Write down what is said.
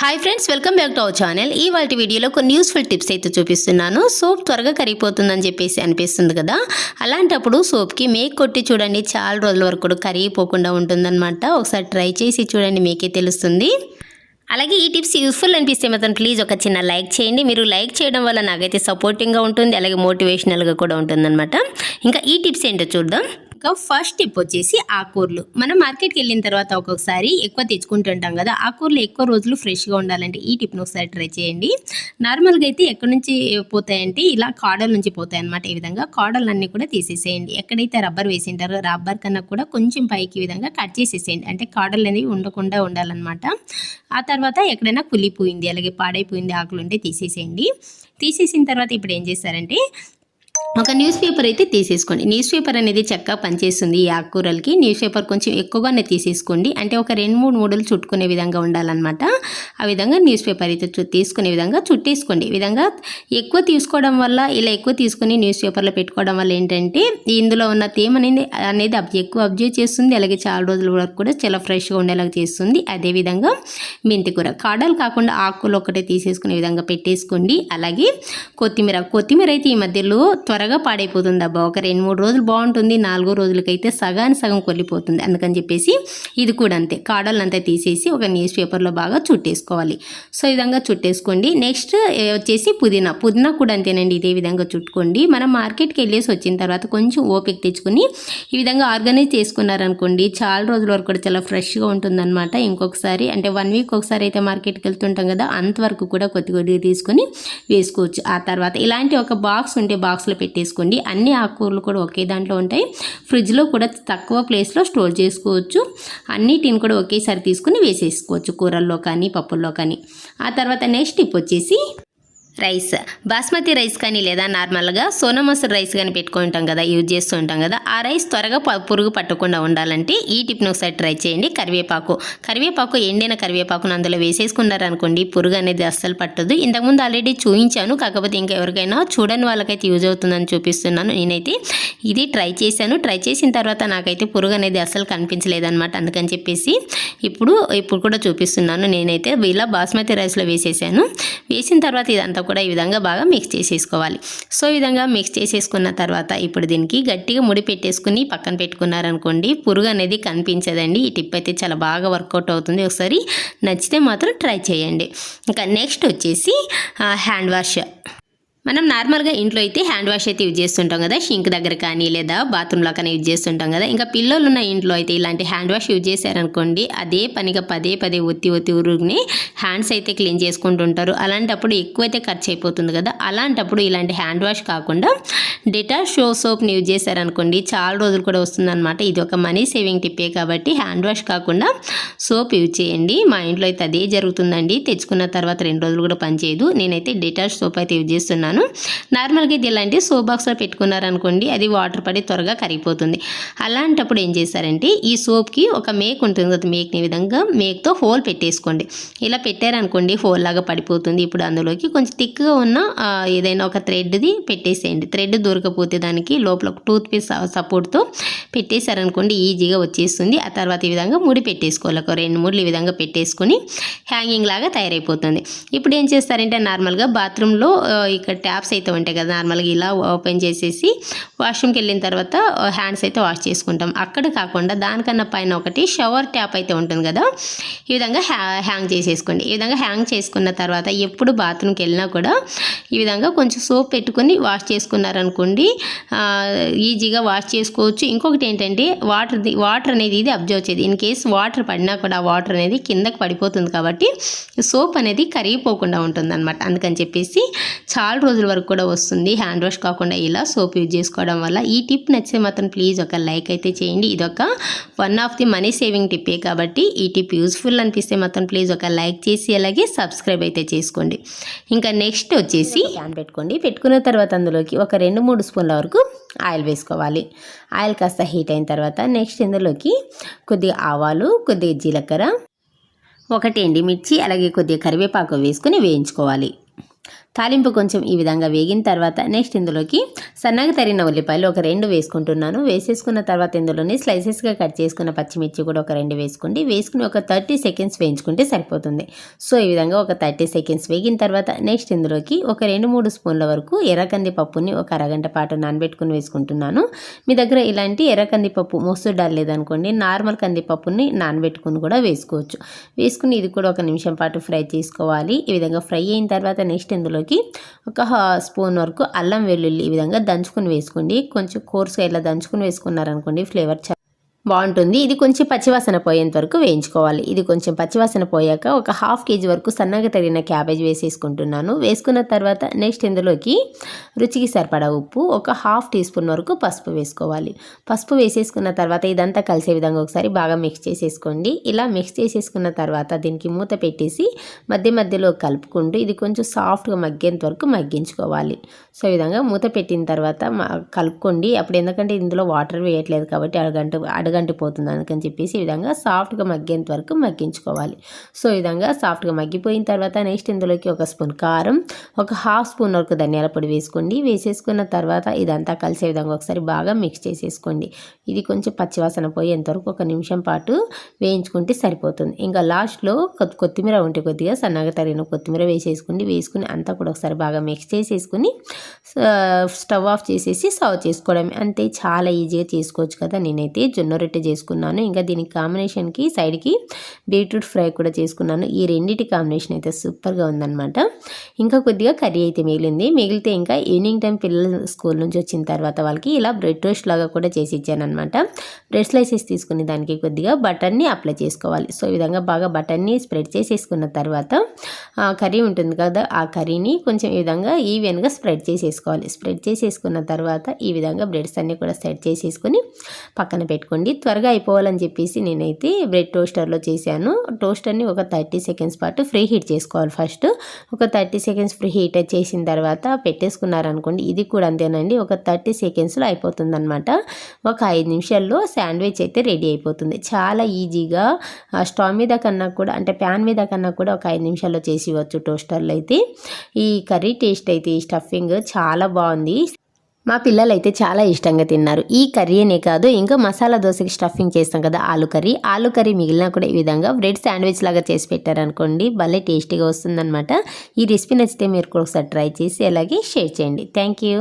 Hi friends welcome back to our channel ఈ వాటి వీడియోలో కొన్ని యూస్ఫుల్ టిప్స్ అయితే చూపిస్తున్నాను. సోప్ త్వరగా కరిగిపోతుందని చెప్పేసి అనిపిస్తుంది కదా? అలాంటప్పుడు సోప్కి మేక్ కొట్టి చూడండి చాలా రోజుల వరకు కూడా కరిగిపోకుండా ఉంటుందన్నమాట. ఒకసారి ట్రై చేసి చూడండి మీకే తెలుస్తుంది. అలాగే ఈ టిప్స్ యూస్ఫుల్ అనిపిస్తే మాత్రం ప్లీజ్ ఒక చిన్న లైక్ చేయండి. మీరు లైక్ చేయడం వల్ల నాకైతే సపోర్టింగ్గా ఉంటుంది అలాగే మోటివేషనల్గా కూడా ఉంటుందన్నమాట. ఇంకా ఈ టిప్స్ ఏంటో చూద్దాం. ఫస్ట్ టిప్ వచ్చేసి ఆకూరలు మనం మార్కెట్కి వెళ్ళిన తర్వాత ఒక్కొక్కసారి ఎక్కువ తెచ్చుకుంటుంటాం కదా ఆకూరలు ఎక్కువ రోజులు ఫ్రెష్గా ఉండాలంటే ఈ టిప్ని ఒకసారి ట్రై చేయండి. నార్మల్గా అయితే ఎక్కడి నుంచి పోతాయంటే ఇలా కాడల నుంచి పోతాయి అనమాట ఈ విధంగా. కాడలన్నీ కూడా తీసేసేయండి. ఎక్కడైతే రబ్బర్ వేసింటారో రబ్బర్ కన్నా కూడా కొంచెం పైకి విధంగా కట్ చేసేసేయండి. అంటే కాడలు అనేవి ఉండకుండా ఉండాలన్నమాట. ఆ తర్వాత ఎక్కడైనా కులిపోయింది అలాగే పాడైపోయింది ఆకులు ఉంటే తీసేసేయండి. తీసేసిన తర్వాత ఇప్పుడు ఏం చేస్తారంటే ఒక న్యూస్ పేపర్ అయితే తీసేసుకోండి. న్యూస్ పేపర్ అనేది చక్కగా పనిచేస్తుంది ఈ ఆకుకూరలకి. న్యూస్ పేపర్ కొంచెం ఎక్కువగానే తీసేసుకోండి. అంటే ఒక రెండు మూడు మూడలు చుట్టుకునే విధంగా ఉండాలన్నమాట. ఆ విధంగా న్యూస్ పేపర్ అయితే చు- తీసుకునే విధంగా చుట్టేసుకోండి. ఈ విధంగా ఎక్కువ తీసుకోవడం వల్ల ఇలా ఎక్కువ తీసుకొని న్యూస్ పేపర్లో పెట్టుకోవడం వల్ల ఏంటంటే ఇందులో ఉన్న తేమ అనేది అనేది అబ్- ఎక్కువ అబ్జర్వ్ చేస్తుంది. అలాగే చాలా రోజుల వరకు కూడా చాలా ఫ్రెష్గా ఉండేలాగా చేస్తుంది. అదేవిధంగా మెంతికూర కాడలు కాకుండా ఆకులు ఒకటే తీసేసుకునే విధంగా పెట్టేసుకోండి. అలాగే కొత్తిమీర. కొత్తిమీర అయితే ఈ మధ్యలో త్వరగా పాడైపోతుంది అబ్బా. ఒక రెండు మూడు రోజులు బాగుంటుంది నాలుగో రోజులకైతే సగాని సగం కొల్లిపోతుంది అందుకని చెప్పేసి ఇది కూడా అంతే. కాడలంతా తీసేసి ఒక న్యూస్ పేపర్లో బాగా చుట్టేసుకోవాలి. సో ఈ విధంగా చుట్టేసుకోండి. నెక్స్ట్ వచ్చేసి పుదీనా. పుదీనా కూడా అంతేనండి ఇదే విధంగా చుట్టుకోండి. మనం మార్కెట్కి వెళ్ళేసి వచ్చిన తర్వాత కొంచెం ఓపిక తెచ్చుకొని ఈ విధంగా ఆర్గనైజ్ చేసుకున్నారనుకోండి చాలా రోజుల వరకు కూడా చాలా ఫ్రెష్గా ఉంటుందన్నమాట. ఇంకొకసారి అంటే వన్ వీక్ ఒకసారి అయితే మార్కెట్కి వెళ్తుంటాం కదా అంతవరకు కూడా కొద్ది కొద్దిగా తీసుకొని వేసుకోవచ్చు. ఆ తర్వాత ఇలాంటి ఒక బాక్స్ ఉంటే బాక్స్లో పెట్టేసుకోండి. అన్ని ఆకుకూరలు కూడా ఒకే దాంట్లో ఉంటాయి. ఫ్రిడ్జ్లో కూడా తక్కువ ప్లేస్లో స్టోర్ చేసుకోవచ్చు. అన్నిటిని కూడా ఒకేసారి తీసుకుని వేసేసుకోవచ్చు కూరల్లో కానీ పప్పుల్లో కానీ. ఆ తర్వాత నెక్స్ట్ టిప్ వచ్చేసి రైస్. బాస్మతి రైస్ కానీ లేదా నార్మల్గా సోనామసూర్ రైస్ కానీ పెట్టుకుంటాం కదా యూజ్ చేస్తూ ఉంటాం కదా ఆ రైస్ త్వరగా ప- పురుగు పట్టకుండా ఉండాలంటే ఈ టిప్ని ఒకసారి ట్రై చేయండి. కరివేపాకు. కరివేపాకు ఎండిన కరివేపాకును అందులో వేసేసుకున్నారనుకోండి పురుగు అనేది అస్సలు పట్టదు. ఇంతకుముందు ఆల్రెడీ చూపించాను కాకపోతే ఇంకా ఎవరికైనా చూడని వాళ్ళకైతే యూజ్ అవుతుందని చూపిస్తున్నాను నేనైతే. ఇది ట్రై చేశాను. ట్రై చేసిన తర్వాత నాకైతే పురుగు అనేది అస్సలు కనిపించలేదన్నమాట. అందుకని చెప్పేసి ఇప్పుడు ఇప్పుడు కూడా చూపిస్తున్నాను. నేనైతే ఇలా బాస్మతి రైస్లో వేసేసాను. వేసిన తర్వాత ఇదంతా కూడా ఈ విధంగా బాగా మిక్స్ చేసేసుకోవాలి. సో ఈ విధంగా మిక్స్ చేసేసుకున్న తర్వాత ఇప్పుడు దీనికి గట్టిగా ముడి పెట్టేసుకుని పక్కన పెట్టుకున్నారనుకోండి పురుగు అనేది కనిపించదండి. ఈ టిప్ అయితే చాలా బాగా వర్కౌట్ అవుతుంది. ఒకసారి నచ్చితే మాత్రం ట్రై చేయండి. ఇంకా నెక్స్ట్ వచ్చేసి హ్యాండ్ వాష్ మనం నార్మల్గా ఇంట్లో అయితే హ్యాండ్ వాష్ అయితే యూజ్ చేస్తుంటాం కదా. షింక్ దగ్గర కానీ లేదా బాత్రూంలో కానీ యూజ్ చేస్తుంటాం కదా. ఇంకా పిల్లలు ఉన్న ఇంట్లో అయితే ఇలాంటి హ్యాండ్ వాష్ యూజ్ చేశారనుకోండి అదే పనిగా పదే పదే ఒత్తి ఒత్తి ఉరుగుని హ్యాండ్స్ అయితే క్లీన్ చేసుకుంటుంటారు అలాంటప్పుడు ఎక్కువైతే ఖర్చు అయిపోతుంది కదా. అలాంటప్పుడు ఇలాంటి హ్యాండ్ వాష్ కాకుండా డెటాల్ షో సోప్ని యూజ్ చేశారనుకోండి చాలా రోజులు కూడా వస్తుందన్నమాట. ఇది ఒక మనీ సేవింగ్ టిప్పే కాబట్టి హ్యాండ్ వాష్ కాకుండా సోప్ యూజ్ చేయండి. మా ఇంట్లో అయితే అదే జరుగుతుందండి. తెచ్చుకున్న తర్వాత రెండు రోజులు కూడా పనిచేయదు. నేనైతే డెటాల్ సోప్ అయితే యూజ్ చేస్తున్నాను. నార్మల్గా ఇది ఇలాంటి సో బాక్స్లో పెట్టుకున్నారనుకోండి అది వాటర్ పడి త్వరగా కరిగిపోతుంది. అలాంటప్పుడు ఏం చేస్తారంటే ఈ సోప్కి ఒక మేక్ ఉంటుంది కదా మేక్ని విధంగా మేక్తో హోల్ పెట్టేసుకోండి. ఇలా పెట్టారనుకోండి హోల్ లాగా పడిపోతుంది. ఇప్పుడు అందులోకి కొంచెం థిక్గా ఉన్న ఏదైనా ఒక థ్రెడ్ది పెట్టేసేయండి. థ్రెడ్ దొరకపోతే దానికి లోపల ఒక టూత్ పీస్ సపోర్ట్తో పెట్టేశారనుకోండి ఈజీగా వచ్చేస్తుంది. ఆ తర్వాత ఈ విధంగా ముడి పెట్టేసుకోవాలి. ఒక రెండు మూడు ఈ విధంగా పెట్టేసుకొని హ్యాంగింగ్ లాగా తయారైపోతుంది. ఇప్పుడు ఏం చేస్తారంటే నార్మల్గా బాత్రూంలో ఇక్కడ ట్యాప్స్ అయితే ఉంటాయి కదా నార్మల్గా ఇలా ఓపెన్ చేసేసి వాష్రూమ్కి వెళ్ళిన తర్వాత హ్యాండ్స్ అయితే వాష్ చేసుకుంటాం. అక్కడ కాకుండా దానికన్నా పైన ఒకటి షవర్ ట్యాప్ అయితే ఉంటుంది కదా ఈ విధంగా హ్యా హ్యాంగ్ చేసేసుకోండి. ఈ విధంగా హ్యాంగ్ చేసుకున్న తర్వాత ఎప్పుడు బాత్రూమ్కి వెళ్ళినా కూడా ఈ విధంగా కొంచెం సోప్ పెట్టుకొని వాష్ చేసుకున్నారనుకోండి ఈజీగా వాష్ చేసుకోవచ్చు. ఇంకొకటి ఏంటంటే వాటర్ వాటర్ అనేది ఇది అబ్జర్వ్ చేయదు ఇన్ కేస్ వాటర్ పడినా కూడా వాటర్ అనేది కిందకి పడిపోతుంది కాబట్టి సోప్ అనేది కరిగిపోకుండా ఉంటుంది అనమాట అందుకని చెప్పేసి చాలా రోజుల వరకు కూడా వస్తుంది. హ్యాండ్ వాష్ కాకుండా ఇలా సోప్ యూజ్ చేసుకోవడం వల్ల ఈ టిప్ నచ్చితే మాత్రం ప్లీజ్ ఒక లైక్ అయితే చేయండి. ఇది ఒక one of the money saving టిప్పే కాబట్టి ఈ టిప్ యూస్ఫుల్ అనిపిస్తే మాత్రం ప్లీజ్ ఒక లైక్ చేసి అలాగే సబ్స్క్రైబ్ అయితే చేసుకోండి. ఇంకా నెక్స్ట్ వచ్చేసి ప్యాన్ పెట్టుకోండి. పెట్టుకున్న తర్వాత అందులోకి ఒక రెండు మూడు స్పూన్ల వరకు ఆయిల్ వేసుకోవాలి. ఆయిల్ కాస్త హీట్ అయిన తర్వాత నెక్స్ట్ ఇందులోకి కొద్దిగా ఆవాలు కొద్దిగా జీలకర్ర ఒకటి ఎండిమిర్చి అలాగే కొద్దిగా కరివేపాకు వేసుకొని వేయించుకోవాలి. తాలింపు కొంచెం ఈ విధంగా వేగిన తర్వాత నెక్స్ట్ ఇందులోకి సన్నగా తరిగిన ఉల్లిపాయలు ఒక రెండు వేసుకుంటున్నాను. వేసేసుకున్న తర్వాత ఇందులోని స్లైసెస్గా కట్ చేసుకున్న పచ్చిమిర్చి కూడా ఒక రెండు వేసుకోండి. వేసుకుని ఒక థర్టీ సెకండ్స్ వేయించుకుంటే సరిపోతుంది. సో ఈ విధంగా ఒక థర్టీ సెకండ్స్ వేగిన తర్వాత నెక్స్ట్ ఇందులోకి ఒక రెండు మూడు స్పూన్ల వరకు ఎర్రకంది పప్పుని ఒక అరగంట పాటు నానబెట్టుకుని వేసుకుంటున్నాను. మీ దగ్గర ఇలాంటి ఎర్ర కందిపప్పు మోస్తరు డాల్ లేదనుకోండి నార్మల్ కందిపప్పుని నానబెట్టుకుని కూడా వేసుకోవచ్చు. వేసుకుని ఇది కూడా ఒక నిమిషం పాటు ఫ్రై చేసుకోవాలి. ఈ విధంగా ఫ్రై అయిన తర్వాత నెక్స్ట్ ఇందులో అందులోకి ఒక హా- స్పూన్ వరకు అల్లం వెల్లుల్లి ఈ విధంగా దంచుకుని వేసుకోండి. కొంచెం కోర్సుగా ఇలా దంచుకుని వేసుకున్నారనుకోండి ఫ్లేవర్ చా బాగుంటుంది. ఇది కొంచెం పచ్చివాసన పోయేంత వరకు వేయించుకోవాలి. ఇది కొంచెం పచ్చివాసన పోయాక ఒక హాఫ్ కేజీ వరకు సన్నగా తరిగిన క్యాబేజ్ వేసేసుకుంటున్నాను. వేసుకున్న తర్వాత నెక్స్ట్ ఇందులోకి రుచికి సరిపడా ఉప్పు ఒక హాఫ్ టీ స్పూన్ వరకు పసుపు వేసుకోవాలి. పసుపు వేసేసుకున్న తర్వాత ఇదంతా కలిసే విధంగా ఒకసారి బాగా మిక్స్ చేసేసుకోండి. ఇలా మిక్స్ చేసేసుకున్న తర్వాత దీనికి మూత పెట్టేసి మధ్య మధ్యలో కలుపుకుంటూ ఇది కొంచెం సాఫ్ట్గా మగ్గేంత వరకు మగ్గించుకోవాలి. సో విధంగా మూత పెట్టిన తర్వాత కలుపుకోండి. అప్పుడు ఎందుకంటే ఇందులో వాటర్ వేయట్లేదు కాబట్టి అడగంట అడగంటిపోతుంది అందుకని చెప్పేసి ఈ విధంగా సాఫ్ట్గా మగ్గేంత వరకు మగ్గించుకోవాలి. సో ఈ విధంగా సాఫ్ట్గా మగ్గిపోయిన తర్వాత నెక్స్ట్ ఇందులోకి ఒక స్పూన్ కారం ఒక హాఫ్ స్పూన్ వరకు ధనియాల పొడి వేసుకోండి. వేసేసుకున్న తర్వాత ఇదంతా కలిసే విధంగా ఒకసారి బాగా మిక్స్ చేసేసుకోండి. ఇది కొంచెం పచ్చివాసన పోయేంత వరకు ఒక నిమిషం పాటు వేయించుకుంటే సరిపోతుంది. ఇంకా లాస్ట్లో కొత్తిమీర ఉంటే కొద్దిగా సన్నగా తరిగిన కొత్తిమీర వేసేసుకోండి వేసుకుని అంతా కూడా ఒకసారి బాగా మిక్స్ చేసేసుకుని స్టవ్ ఆఫ్ చేసేసి సర్వ్ చేసుకోవడం అంతే చాలా ఈజీగా చేసుకోవచ్చు కదా. నేనైతే జొన్న రొట్టె చేసుకున్నాను. ఇంకా దీనికి కాంబినేషన్కి సైడ్కి బీట్రూట్ ఫ్రై కూడా చేసుకున్నాను. ఈ రెండింటి కాంబినేషన్ అయితే సూపర్గా ఉందన్నమాట. ఇంకా కొద్దిగా కర్రీ అయితే మిగిలింది. మిగిలితే ఇంకా ఈవినింగ్ టైం పిల్లలు స్కూల్ నుంచి వచ్చిన తర్వాత వాళ్ళకి ఇలా బ్రెడ్ టోస్ట్ లాగా కూడా చేసి ఇచ్చానమాట బ్రెడ్ స్లైసెస్ తీసుకుని దానికి కొద్దిగా బటర్ని అప్లై చేసుకోవాలి. సో ఈ విధంగా బాగా బటర్ని స్ప్రెడ్ చేసేసుకున్న తర్వాత ఆ కర్రీ ఉంటుంది కదా. ఆ కర్రీని కొంచెం ఈ విధంగా ఈవెన్గా స్ప్రెడ్ చేసేసుకోవాలి. స్ప్రెడ్ చేసేసుకున్న తర్వాత ఈ విధంగా బ్రెడ్స్ అన్నీ కూడా సెట్ చేసేసుకొని పక్కన పెట్టుకోండి. త్వరగా అయిపోవాలని చెప్పేసి నేనైతే బ్రెడ్ టోస్టర్లో చేశాను. టోస్టర్ని ఒక థర్టీ సెకండ్స్ పాటు ఫ్రీ హీట్ చేసుకోవాలి ఫస్ట్. ఒక థర్టీ సెకండ్స్ ఫ్రీ హీట్ చేసిన తర్వాత పెట్టేసుకున్నారనుకోండి ఇది కూడా అంతేనండి. ఒక థర్టీ సెకండ్స్లో అయిపోతుంది అనమాట ఒక ఐదు నిమిషాల్లో శాండ్విచ్ అయితే రెడీ అయిపోతుంది. చాలా ఈజీగా స్టవ్ మీద కన్నా కూడా అంటే ప్యాన్ మీద కన్నా కూడా ఒక ఐదు నిమిషాల్లో చేసి ఇవ్వచ్చు టోస్టర్లో అయితే. ఈ కర్రీ టేస్ట్ అయితే ఈ స్టఫింగ్ చాలా చాలా బాగుంది. మా పిల్లలు అయితే చాలా ఇష్టంగా తిన్నారు. ఈ కర్రీ అనే కాదు ఇంకా మసాలా దోశకి స్టఫింగ్ చేస్తాం కదా ఆలు కర్రీ. ఆలు కర్రీ మిగిలినా కూడా ఈ విధంగా బ్రెడ్ శాండ్విచ్ లాగా చేసి పెట్టారనుకోండి భలే టేస్టీగా వస్తుందన్నమాట. ఈ రెసిపీ నచ్చితే మీరు కూడా ఒకసారి ట్రై చేసి అలాగే షేర్ చేయండి. Thank you